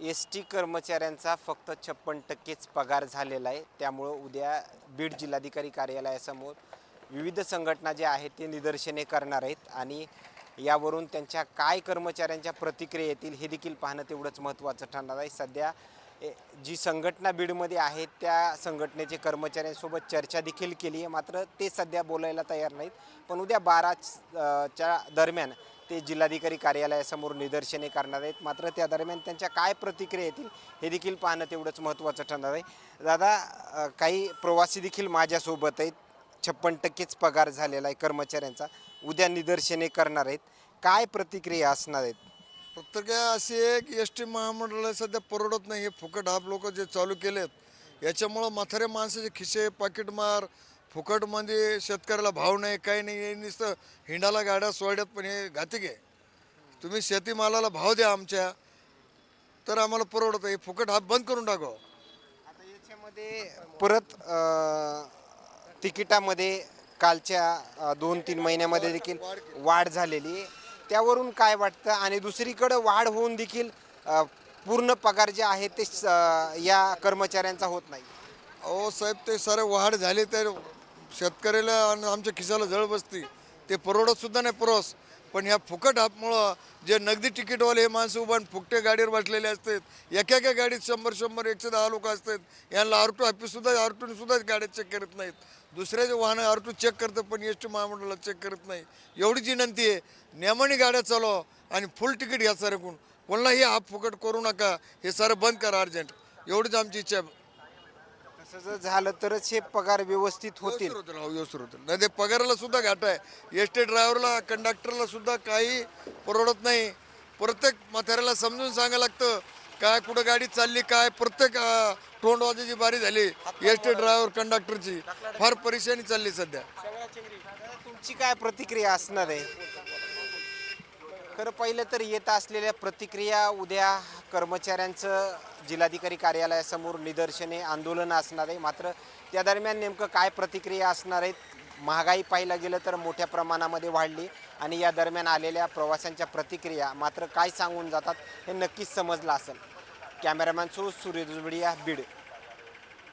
S T कर्मचाऱ्यांचा फक्त छप्पन टक्केच पगार झालेला आहे. त्यामुळं उद्या बीड जिल्हाधिकारी कार्यालयासमोर विविध संघटना ज्या आहेत ते निदर्शने करणार आहेत आणि यावरून त्यांच्या काय कर्मचाऱ्यांच्या प्रतिक्रिया येतील हे देखील पाहणं तेवढंच महत्त्वाचं ठरणार आहे. सध्या ए, जी संघटना बीडमध्ये आहेत त्या संघटनेचे कर्मचाऱ्यांसोबत चर्चा देखील केली आहे. मात्र ते सध्या बोलायला तयार नाहीत. पण उद्या बारा च्या दरम्यान ते जिल्हाधिकारी कार्यालयासमोर निदर्शने करणार आहेत. मात्र त्या दरम्यान त्यांच्या काय प्रतिक्रिया येतील हे देखील पाहणं तेवढंच महत्त्वाचं ठरणार आहे. दादा काही प्रवासी देखील माझ्यासोबत आहेत. छप्पन टक्केच पगार झालेला आहे कर्मचाऱ्यांचा. उद्या निदर्शने करणार आहेत. काय प्रतिक्रिया असणार आहेत? प्रत्येक अशी आहे की एस टी महामंडळ सध्या परवडत नाही. हे फुकट आप लोक जे चालू केलेत याच्यामुळं म्हातारे माणसाचे खिसे पाकिटमार फुकटमध्ये शेतकऱ्याला भाव नाही काही नाही हे नुसतं हिंडाला गाड्या सोडल्यात पण हे घातिक आहे. तुम्ही शेतीमालाला भाव द्या आमच्या तर आम्हाला परवडत. हे फुकट हाप बंद करून टाकावं. आता याच्यामध्ये परत अ, तिकिटामध्ये कालच्या अ, दोन तीन महिन्यामध्ये देखील वाढ झालेली आहे. त्यावरून काय वाटतं? आणि दुसरीकडं वाढ होऊन देखील अ, पूर्ण पगार जे आहे ते स- या कर्मचाऱ्यांचा होत नाही. अहो साहेब ते सारे वाढ झाले तर शेतकऱ्याला आणि आमच्या खिशाला जळ बसती. ते परवडतसुद्धा नाही परस. पण ह्या फुकट हापमुळं जे नगदी तिकीटवाले हे माणसं उभा फुकटे गाडीवर बसलेले असतात. एका एका गाडीत शंभर शंभर एकशे दहा लोक असतात. यांना आर टू ऑफिस आर टूनसुद्धा गाड्या चेक करत नाहीत. दुसऱ्याचे वाहनं आर टू चेक करतं पण एस टी महामंडळाला चेक करत नाही. एवढीच विनंती आहे नियमाने गाड्या चालवा आणि फुल तिकीट घ्या सारे कोण. कोणालाही हाप फुकट करू नका. हे सारं बंद करा अर्जंट. एवढीच आमची इच्छा आहे. जर झालं तरच हे पगार व्यवस्थित होतील व्यवस्थित होतील, हो, व्यवस्थित होतील. नाही ते पगाराला सुद्धा घाट आहे. एस टी ड्रायव्हरला कंडक्टरला सुद्धा काही परवडत नाही. प्रत्येक म्हाताऱ्याला समजून सांगायला लागतं काय कुठं गाडी चालली काय प्रत्येक अं, तोंडवाजाची बारी झाली एस टी ड्रायव्हर कंडक्टरची फार परेशानी चालली सध्या. तुमची काय प्रतिक्रिया असणार आहे? खरं पहिलं तर येत असलेल्या प्रतिक्रिया उद्या कर्मचाऱ्यांचं जिल्हाधिकारी कार्यालयासमोर निदर्शने आंदोलन असणार आहे. मात्र त्या दरम्यान नेमकं काय प्रतिक्रिया असणार आहेत? महागाई पाहिलं गेलं तर मोठ्या प्रमाणामध्ये वाढली आणि या दरम्यान आलेल्या प्रवाशांच्या प्रतिक्रिया मात्र काय सांगून जातात हे नक्कीच समजलं असेल. कॅमेरामॅन सो सूर्य दुजबडिया बीड.